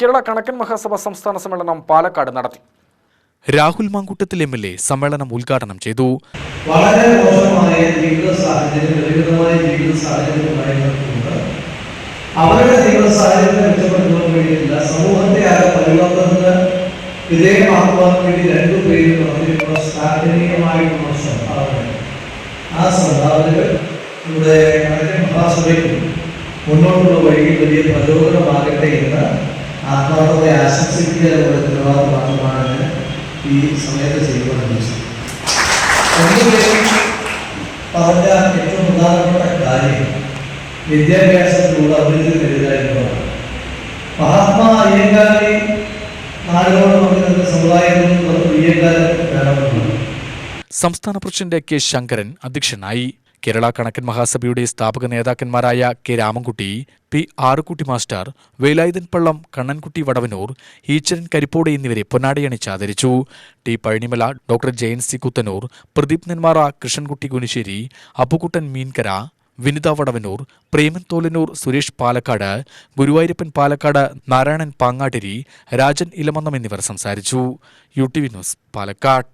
കേരള കണക്കൻ മഹാസഭ സംസ്ഥാന സമ്മേളനം പാലക്കാട് നടത്തി. Rahul Mamkootathil M L A സമ്മേളനം ഉദ്ഘാടനം ചെയ്തു. വളരെ മോശമായ ജീവിത സാഹചര്യം പരിമിതമായ ജീവിത സാഹചര്യമായി അവരുടെ ജീവിത സാഹചര്യത്തെ മെച്ചപ്പെടുത്തുവാൻ വേണ്ടിയില്ല സമൂഹത്തെ ആകെ പരിവർത്തനത്തിന് വിധേയമാക്കുവാൻ വേണ്ടി രണ്ടു പേരും നടത്തിയിട്ടുള്ള ശ്ലാഘനീയമായിട്ടുള്ള സംഭാവന ആ സംഭാവനകൾ ഇവിടെ വളരെ മഹാസഭയ്ക്കും മുന്നോട്ടുള്ള വഴിയിൽ ആത്മാർത്ഥത്തെ ആശംസിക്കുക എന്നുള്ള ഉത്തരവാദിത്വം മാത്രമാണ് ഈ സമയത്ത് ചെയ്യുവാൻ പറഞ്ഞ ഏറ്റവും പ്രധാനപ്പെട്ട കാര്യം വിദ്യാഭ്യാസത്തിലൂടെ അഭിവൃദ്ധി നേടുക എന്നുള്ളതാണ്. മഹാത്മാ അയ്യങ്കാരി നാടുകളോട് നമുക്ക് സമുദായത്തിൽ നിന്ന് അയ്യങ്കാലം വേണമെന്നുള്ളത്. സംസ്ഥാന പ്രസിഡന്റ് കെ ശങ്കരൻ അധ്യക്ഷനായി കേരള കണക്കൻ മഹാസഭയുടെ സ്ഥാപക നേതാക്കന്മാരായ K Ramankutty P Arukutty master Velayudhan Pallam Kannankutty Vadavanur Eecharan Karippode എന്നിവരെ പൊന്നാടയണിച്ച് ആദരിച്ചു. T Pazhanimala doctor Jayan C Kuthanur Pradeep Nenmara Krishnankutty Kunissery Appukuttan Meenkara Vinitha Vadavanur Preman Tholanur Suresh Palakkad Guruvayurappan Palakkad Narayanan Pangattiri Rajan Elamannam എന്നിവർ സംസാരിച്ചു. U T V news Palakkad.